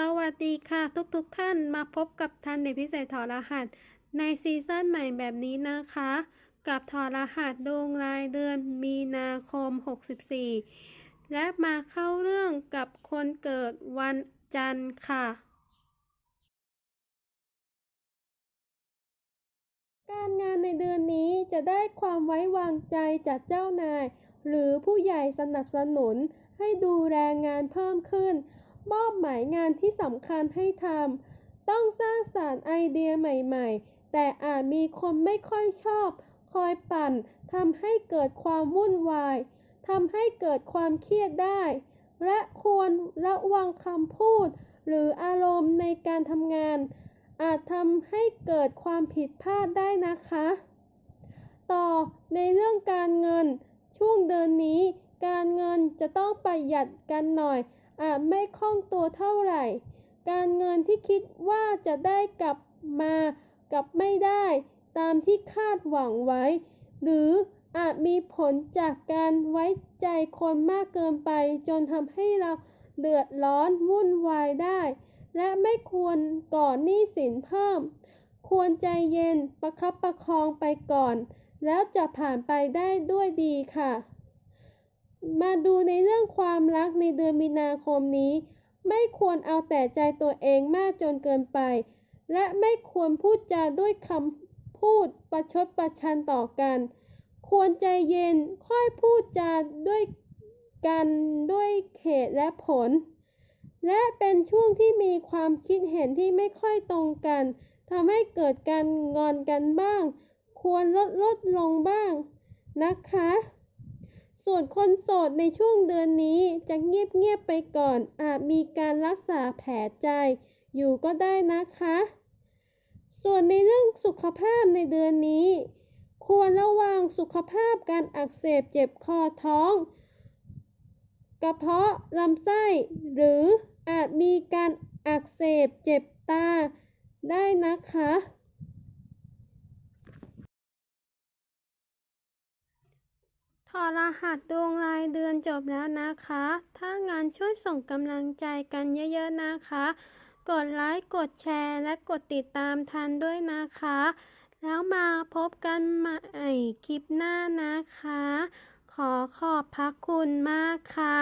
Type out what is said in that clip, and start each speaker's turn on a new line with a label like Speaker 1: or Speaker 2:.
Speaker 1: สวัสดีค่ะทุกๆทท่านมาพบกับทันเด็กพิเศษถอดรหัส ในซีซั่นใหม่แบบนี้นะคะ กับถอดรหัสดวงรายเดือนมีนาคม 64 และมาเข้าเรื่องกับคนเกิดวันจันทร์ค่ะ
Speaker 2: การงานในเดือนนี้จะได้ความไว้วางใจจากเจ้านาย หรือผู้ใหญ่สนับสนุนให้ดูแลงานเพิ่มขึ้น มอบหมายงานที่สำคัญให้ทำ ต้องสร้างสารรค์ไอเดียใหม่ๆ แต่อาจมีคนไม่ค่อยชอบ คอยปั่นทำให้เกิดความวุ่นวายทำให้เกิดความเครียดได้ และควรระวังคำพูด หรืออารมณ์ในการทำงาน อาจทำให้เกิดความผิดพลาดได้นะคะ ต่อในเรื่องการเงิน ช่วงเดือนนี้ การเงินจะต้องประหยัดกันหน่อย อาจไม่คล่องตัวเท่าไหร่ การเงินที่คิดว่าจะได้กลับมากลับไม่ได้ตามที่คาดหวังไว้ หรืออาจมีผลจากการไว้ใจคนมากเกินไป จนทำให้เราเดือดร้อนวุ่นวายได้ และไม่ควรก่อหนี้สินเพิ่ม ควรใจเย็นประคับประคองไปก่อน แล้วจะผ่านไปได้ด้วยดีค่ะ มาดูในเรื่องความรักในเดือนมีนาคมนี้ ไม่ควรเอาแต่ใจตัวเองมากจนเกินไป และไม่ควรพูดจาด้วยคำพูดประชดประชันต่อกัน ควรใจเย็นค่อยพูดจาด้วยกันด้วยเหตุและผล และเป็นช่วงที่มีความคิดเห็นที่ไม่ค่อยตรงกันทำให้เกิดการงอนกันบ้าง ควรลดลดลงบ้างนะคะ ส่วนคนโสดในช่วงเดือนนี้จะเงียบๆไปก่อน อาจมีการรักษาแผลใจ อยู่ก็ได้นะคะ ส่วนในเรื่องสุขภาพในเดือนนี้ ควรระวังสุขภาพการอักเสบเจ็บคอท้อง กระเพาะลำไส้ หรืออาจมีการอักเสบเจ็บตาได้นะคะ
Speaker 1: ถ อรหัสดวงรายเดือนจบแล้วนะคะ ถ้างานช่วยส่งกำลังใจกันเยอะๆนะคะ กดไลค์ กดแชร์ และกดติดตามทันด้วยนะคะ แล้วมาพบกันใหม่คลิปหน้านะคะ ขอขอบพระคุณมากค่ะ